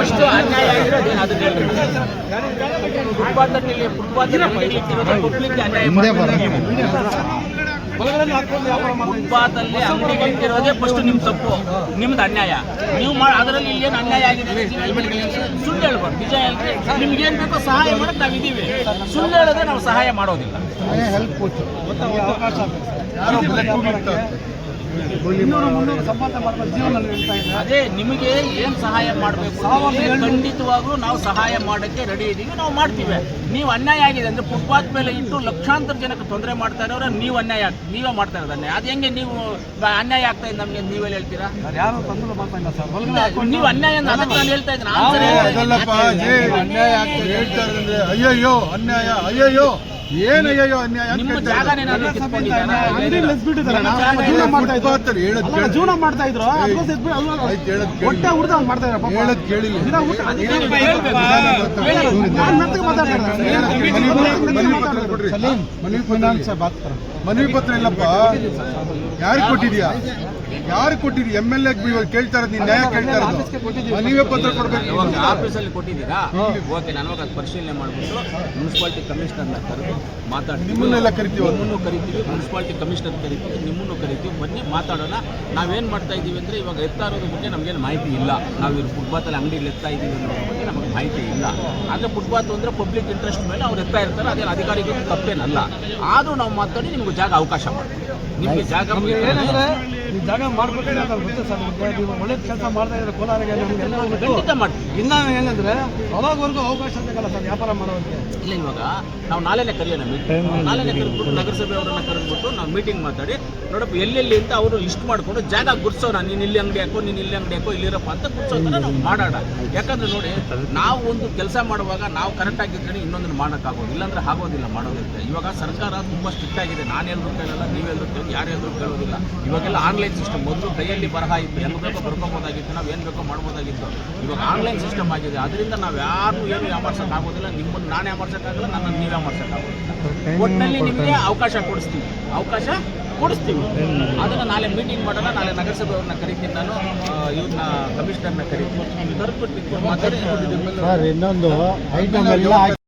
ಅಷ್ಟು ಅನ್ಯಾಯ ಆಗಿರೋದು ಅದು ಫುಟ್ಪಾತ್ನಲ್ಲಿ ಫುಟ್ಪಾತ್ನ ಪಬ್ಲಿಕ್ ಅನ್ಯಾಯ ಅಲ್ಲಿ ಅಂಗಡಿ ಇಟ್ಟಿರೋದೇ ಫಸ್ಟ್ ನಿಮ್ ತಪ್ಪು. ನಿಮ್ದು ಅನ್ಯಾಯ. ನೀವು ಮಾಡಿ ಅದರಲ್ಲಿ ಇಲ್ಲಿ ಏನು ಅನ್ಯಾಯ ಆಗಿದೆ? ಸುಳ್ಳು ಹೇಳ್ಬಾರ್ದು. ನಿಜ ಹೇಳ್ರಿ ನಿಮ್ಗೆ ಏನ್ ಬೇಕೋ ಸಹಾಯ ಮಾಡಕ್ ನಾವು ಇದೀವಿ. ಸುಳ್ಳು ಹೇಳಿದ್ರೆ ನಾವು ಸಹಾಯ ಮಾಡೋದಿಲ್ಲ. ಅದೇ ನಿಮಗೆ ಏನು ಸಹಾಯ ಮಾಡಬೇಕು ಖಂಡಿತವಾಗ್ಲೂ ನಾವು ಸಹಾಯ ಮಾಡಕ್ಕೆ ರೆಡಿ ಇದೀವಿ. ನಾವು ಮಾಡ್ತೀವಿ. ನೀವು ಅನ್ಯಾಯ ಆಗಿದೆ ಅಂದ್ರೆ ಫುಟ್ಪಾತ್ ಮೇಲೆ ಇಟ್ಟು ಲಕ್ಷಾಂತರ ಜನಕ್ಕೆ ತೊಂದರೆ ಮಾಡ್ತಾ ಇರೋರು ನೀವು ಅನ್ಯಾಯ ನೀವೇ ಮಾಡ್ತಾ ಇರೋದನ್ನೇ ಅದು ಹೆಂಗೆ ನೀವು ಅನ್ಯಾಯ ಆಗ್ತಾ ಇದೆ ನಮ್ಗೆ ನೀವೇ ಹೇಳ್ತೀರಾ? ಯಾರು ತೊಂದರೆ ಮಾಡ್ತಾ ಇಲ್ಲ ಸರ್. ನೀವು ಅನ್ಯಾಯ ಅಂತ ಅದಕ್ಕೆ ನಾನು ಹೇಳ್ತಾ ಇದ್ದೀನಿ. ಅನ್ಯಾಯ ಅಯ್ಯಯ್ಯೋ ಅನ್ಯಾಯ ಅಯ್ಯಯ್ಯೋ. ಏನ್ ಅಯ್ಯಯ್ಯೋ ಅನ್ಯಾಯ ಜೀವನ ಮಾಡ್ತಾ ಇದ್ರು. ಹೊಟ್ಟೆ ಅವ್ನು ಮಾಡ್ತಾ ಇದ್ದಾರೆ ಪಾಪ. ಹೇಳೋದ್ ಕೇಳಿಲ್ಲ. ಊಟ ನೀವು ಹೇಳ್ಬೇಕು. ಹೇಳಿ. ನಾನು ಮೆತ್ತಗೆ ಮಾತಾಡ್ತಾ ಇದ್ದಾರೆ. ಮನವಿ ಪತ್ರ ಕೊಡ್ರಿ ಮನವಿ ಪತ್ರ ಇಲ್ಲಪ್ಪ ಯಾರಿಗೆ ಕೊಟ್ಟಿದ್ಯಾ ಯಾರು ಕೊಟ್ಟಿದ್ಯಾ ಎಂ ಎಲ್ ಎ ಕೇಳ್ತಾ ಇರೋದು ನೀವು ನ್ಯಾಯ ಕೇಳ್ತಾ ಇರೋದು. ನೀವೇ ಪತ್ರ ಕೊಡ್ಬೇಕು. ಇವಾಗ ಆಫೀಸಲ್ಲಿ ಕೊಟ್ಟಿದ್ದೀರಾ? ಓಕೆ ನಾನು ಅವಾಗ ಅದು ಪರಿಶೀಲನೆ ಮಾಡ್ಬಿಟ್ಟು ಮುನ್ಸಿಪಾಲಿಟಿ ಕಮಿಷನರ್ನ ಕರೆದು ಮಾತಾಡ್ತೀವಿ ನಿಮ್ಮನ್ನೆಲ್ಲ ಕರಿತೀವಿ. ನಿಮ್ಮನ್ನು ಕರಿತೀವಿ ಮುನ್ಸಿಪಾಲಿಟಿ ಕಮಿಷನರ್ ಕರಿತೀವಿ ನಿಮ್ಮನ್ನು ಕರಿತೀವಿ. ಬನ್ನಿ ಮಾತಾಡೋಣ. ನಾವೇನು ಮಾಡ್ತಾ ಇದ್ದೀವಿ ಅಂದರೆ ಇವಾಗ ಎತ್ತಾ ಇರೋದ್ರ ಬಗ್ಗೆ ನಮಗೇನು ಮಾಹಿತಿ ಇಲ್ಲ. ನಾವು ಇವ್ರು ಫುಟ್ಪಾತಲ್ಲಿ ಅಂಗಡಿಯಲ್ಲಿ ಎತ್ತಾ ಇದ್ದೀವಿ ಅನ್ನೋದ್ರ ಬಗ್ಗೆ ನಮಗೆ ಮಾಹಿತಿ ಇಲ್ಲ. ಆದರೆ ಫುಟ್ಬಾತ್ ಅಂದರೆ ಪಬ್ಲಿಕ್ ಇಂಟ್ರೆಸ್ಟ್ ಮೇಲೆ ಅವ್ರು ಎತ್ತಾ ಇರ್ತಾರೆ ಅದೇನು ಅಧಿಕಾರಿಗಳು ತಪ್ಪೇನಲ್ಲ. ಆದರೂ ನಾವು ಮಾತಾಡಿ ನಿಮ್ಗೆ ಜಾಗ ಅವಕಾಶ ಮಾಡ್ತೀವಿ. ನಿಮಗೆ ಜಾಗ ಈ ಜಾಗ ಗೊತ್ತು ಸರ್ ನೀವು ಕೆಲಸ ಮಾಡ್ತಾ ಇದ್ರೆ ಕೋಲಾರಿಗೆ. ಖಂಡಿತ ಇನ್ನ ಏನಂದ್ರೆ ಅವಾಗವರೆಗೂ ಅವಕಾಶ ಸಿಗಲ್ಲ ಸರ್ ವ್ಯಾಪಾರ ಮಾಡೋದಕ್ಕೆ. ಇಲ್ಲ ಇವಾಗ ನಾವು ನಾಳೆನೇ ಕರೆಯೋಣ ನಾಳೆನೇ ಕರೆದ್ಬಿಟ್ಟು ನಗರಸಭೆ ಅವರನ್ನ ಕರೆದ್ಬಿಟ್ಟು ನಾವು ಮೀಟಿಂಗ್ ಮಾತಾಡಿ ನೋಡಪ್ಪ ಎಲ್ಲೆಲ್ಲಿ ಅಂತ ಅವರು ಲಿಸ್ಟ್ ಮಾಡಿಕೊಂಡು ಜಾಗ ಗುರ್ಸೋಣ. ನೀನು ಇಲ್ಲಿ ಅಂಗಡಿ ಹಾಕೋ ನೀನು ಇಲ್ಲಿ ಅಂಗಡಿ ಹಾಕೋ ಇಲ್ಲಿರಪ್ಪ ಅಂತ ಗುರ್ಸೋದನ್ನ ನಾವು ಮಾಡೋಣ. ಯಾಕಂದ್ರೆ ನೋಡಿ ನಾವು ಒಂದು ಕೆಲಸ ಮಾಡುವಾಗ ನಾವು ಕರೆಕ್ಟ್ ಆಗಿದ್ರೆ ಇನ್ನೊಂದನ್ನು ಮಾಡೋಕ್ಕಾಗೋದು ಇಲ್ಲಾಂದ್ರೆ ಆಗೋದಿಲ್ಲ ಮಾಡೋದಕ್ಕೆ. ಇವಾಗ ಸರ್ಕಾರ ತುಂಬ ಸ್ಟ್ರಿಕ್ಟ್ ಆಗಿದೆ. ನಾನು ಎಲ್ಲರೂ ಕೇಳಲ್ಲ ನೀವೆಲ್ಲರೂ ಕೇಳಿ ಯಾರು ಹೇಳಿದ್ರು ಕೇಳೋದಿಲ್ಲ. ಇವಾಗೆಲ್ಲ ಆನ್ಲೈನ್ ಸಿಸ್ಟಮ್ ಮೊದಲು ಕೈಯಲ್ಲಿ ಬರಹ ಇತ್ತು. ಹೆಂಗೆ ಬೇಕೋ ಬರ್ಕೋಬೋದಾಗಿತ್ತು ನಾವು ಏನು ಬೇಕೋ ಮಾಡ್ಬೋದಾಗಿತ್ತು. ಇವಾಗ ಆನ್ಲೈನ್ ಸಿಸ್ಟಮ್ ಆಗಿದೆ. ಅದರಿಂದ ನಾವು ಯಾರು ಏನು ವ್ಯಾಪಾರ್ಸಕ್ಕೆ ಆಗೋದಿಲ್ಲ. ನಿಮ್ಮನ್ನು ನಾನು ವ್ಯಾಪಾರ್ಸಕ್ಕಾಗಲ್ಲ ನನ್ನನ್ನು ನೀವು ವ್ಯಾಪಾರ್ಸಕ್ಕಾಗೋದಿಲ್ಲ ಒಟ್ಟಿನಲ್ಲಿ ನಿಮಗೆ ಅವಕಾಶ ಕೊಡಿಸ್ತೀವಿ. ಅವಕಾಶ ಕೊಡಿಸ್ತೀವಿ. ಅದನ್ನು ನಾಳೆ ಮೀಟಿಂಗ್ ಮಾಡೋಣ. ನಾಳೆ ನಗರಸಭೆ ಅವ್ರನ್ನ ಕರಿತೀನಿ ನಾನು. ಇವ್ರನ್ನ ಕಮಿಷನರ್ನ ಕರಿತೀನಿ. ಕರೆದ್ಬಿಟ್ಟು ಮಾತಾಡಿ. ಇನ್ನೊಂದು ಐಟಮ್ ಎಲ್ಲ